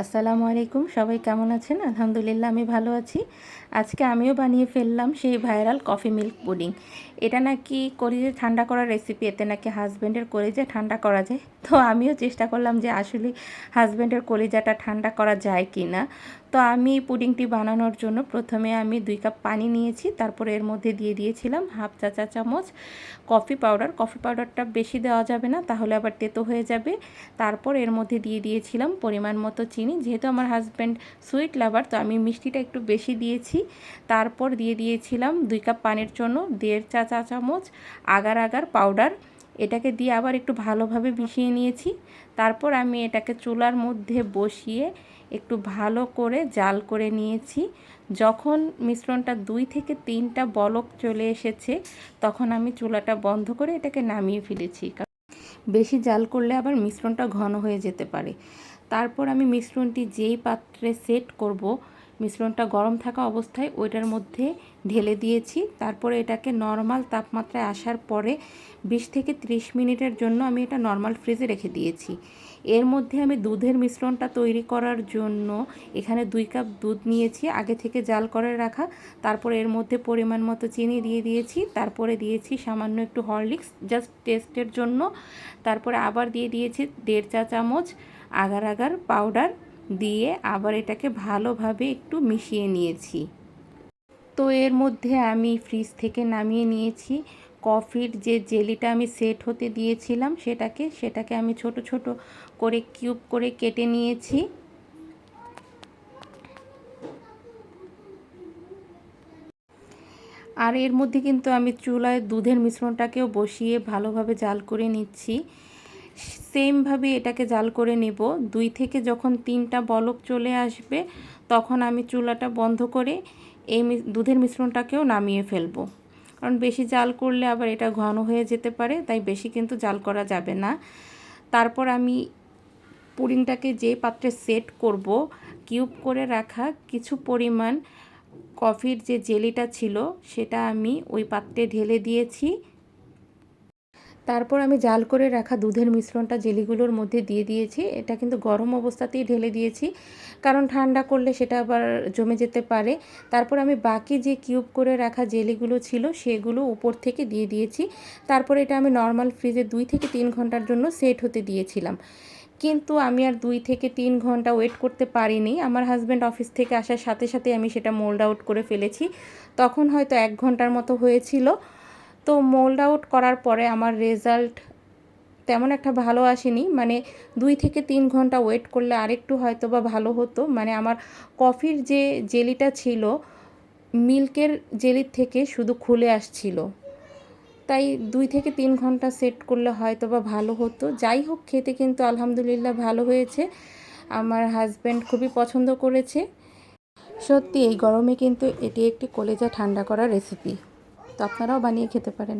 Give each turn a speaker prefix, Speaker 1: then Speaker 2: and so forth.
Speaker 1: আসসালামু আলাইকুম, সবাই কেমন আছেন? আলহামদুলিল্লাহ, আমি ভালো আছি। আজকে আমিও বানিয়ে ফেললাম সেই ভাইরাল কফি মিল্ক পুডিং। এটা নাকি করিজে ঠান্ডা করার রেসিপি এতে নাকি হাজব্যান্ডের কলিজা ঠান্ডা করা যায়? তো আমিও চেষ্টা করলাম যে আসলে হাজব্যান্ডের কলিজাটা ঠান্ডা করা যায় কি না তো আমি পুডিংটি বানানোর জন্য প্রথমে আমি দুই কাপ পানি নিয়েছি, তারপরে এর মধ্যে দিয়ে দিয়েছিলাম হাফ চা চা চামচ কফি পাউডার। কফি পাউডারটা বেশি দেওয়া যাবে না, তাহলে আবার তেতো হয়ে যাবে। তারপর এর মধ্যে দিয়ে দিয়েছিলাম পরিমাণ মতো চিনি যেহেতু আমার হাজব্যান্ড সুইট লাভার তো আমি মিষ্টিটা একটু বেশি দিয়েছি। তারপর দিয়ে দিয়েছিলাম দুই কাপ পানির জন্য দেড় চা চা চামচ আগার আগার পাউডার এটাকে দিয়ে আবার একটু ভালোভাবে মিশিয়ে নিয়েছি। তারপর আমি এটাকে চুলার মধ্যে বসিয়ে একটু ভালো করে জাল করে নিয়েছি। যখন মিশ্রণটা দুই থেকে তিনটা বলক চলে এসেছে, তখন আমি চুলাটা বন্ধ করে এটাকে নামিয়ে ফেলেছি। বেশি জাল করলে আবার মিশ্রণটা ঘন হয়ে যেতে পারে। তারপর আমি মিশ্রণটি যেই পাত্রে সেট করব, মিশ্রণটা গরম থাকা অবস্থায় ওইটার মধ্যে ঢেলে দিয়েছি। তারপরে এটাকে নর্মাল তাপমাত্রায় আসার পরে বিশ থেকে 30 মিনিটের জন্য আমি এটা নর্মাল ফ্রিজে রেখে দিয়েছি। এর মধ্যে আমি দুধের মিশ্রণটা তৈরি করার জন্য এখানে দুই কাপ দুধ নিয়েছি, আগে থেকে জাল করে রাখা। তারপরে এর মধ্যে পরিমাণ মতো চিনি দিয়ে দিয়েছি, তারপরে দিয়েছি সামান্য একটু হরলিক্স জাস্ট টেস্টের জন্য। তারপরে আবার দিয়ে দিয়েছি দেড় চা চামচ আগার আগার পাউডার দিয়ে আবার এটাকে ভালোভাবে একটু মিশিয়ে নিয়েছি। তো এর মধ্যে আমি ফ্রিজ থেকে নামিয়ে নিয়েছি। কফির যে জেলিটা আমি সেট হতে দিয়েছিলাম সেটাকে সেটাকে আমি ছোট ছোট করে কিউব করে কেটে নিয়েছি। আর এর মধ্যে কিন্তু আমি চুলায় দুধের মিশ্রণটাকেও বসিয়ে ভালোভাবে জাল করে নিচ্ছি। সেমভাবে এটাকে জাল করে নেব। দুই থেকে যখন তিনটা বলক চলে আসবে, তখন আমি চুলাটা বন্ধ করে এই দুধের মিশ্রণটাকেও নামিয়ে ফেলব। কারণ বেশি জাল করলে আবার এটা ঘন হয়ে যেতে পারে, তাই বেশি কিন্তু জাল করা যাবে না। তারপর আমি পুডিংটাকে যে পাত্রে সেট করব, কিউব করে রাখা কিছু পরিমাণ কফির যে জেলিটা ছিল, সেটা আমি ওই পাত্রে ঢেলে দিয়েছি। তারপর আমি জাল করে রাখা দুধের মিশ্রণটা জেলিগুলোর মধ্যে দিয়ে দিয়েছি। এটা কিন্তু গরম অবস্থাতেই ঢেলে দিয়েছি। কারণ ঠান্ডা করলে সেটা আবার জমে যেতে পারে। তারপর আমি বাকি যে কিউব করে রাখা জেলিগুলো ছিল সেগুলো উপর থেকে দিয়ে দিয়েছি। তারপর এটা আমি নর্মাল ফ্রিজে দুই থেকে তিন ঘণ্টার জন্য সেট হতে দিয়েছিলাম। কিন্তু আমি আর দুই থেকে তিন ঘণ্টা ওয়েট করতে পারিনি। আমার হাজব্যান্ড অফিস থেকে আসার সাথে সাথে আমি সেটা মোল্ড আউট করে ফেলেছি। তখন হয়তো এক ঘণ্টার মতো হয়েছিল। তো মোল্ড আউট করার পরে আমার রেজাল্ট তেমন একটা ভালো আসেনি। মানে দুই থেকে তিন ঘণ্টা ওয়েট করলে আরেকটু হয়তো বা ভালো হতো। মানে আমার কফির যে জেলিটা ছিল মিল্কের জেলির থেকে শুধু খুলে আসছিল। তাই দুই থেকে তিন ঘণ্টা সেট করলে হয়তো বা ভালো হতো। যাই হোক, খেতে কিন্তু আলহামদুলিল্লাহ ভালো হয়েছে। আমার হাজব্যান্ড খুবই পছন্দ করেছে। সত্যি, এই গরমে কিন্তু এটি একটি কলেজা ঠান্ডা করা রেসিপি তো আপনারাও বানিয়ে খেতে পারেন।